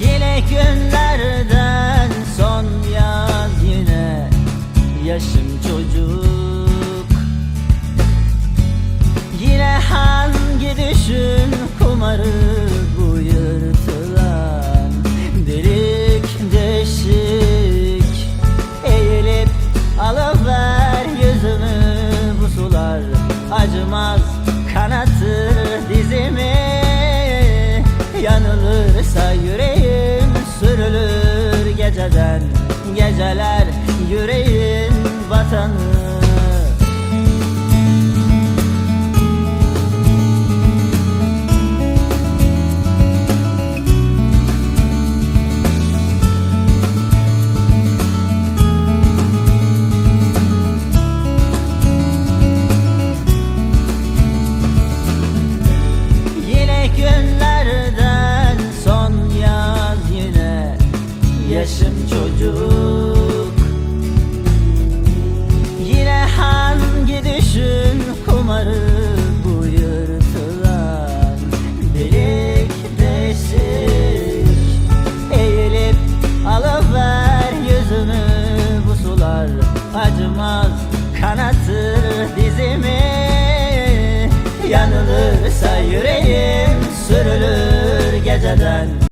Yine günlerden son yaz yine Yaşım çocuk. Yine hangi düşün kumarı bu yırtılan Delik deşik? Eğilip alıver yüzümü bu sular Acımaz kanatır dizimi. Yanılırsa yüreğim geceden Geceler yüreğin vatanı Yaşım çocuk. Yine hangi düşün kumarı bu yırtılan Delik deşik Eğilip alıver yüzümü bu sular Acımaz kanatır dizimi. Yanılırsa yüreğim sürülür geceden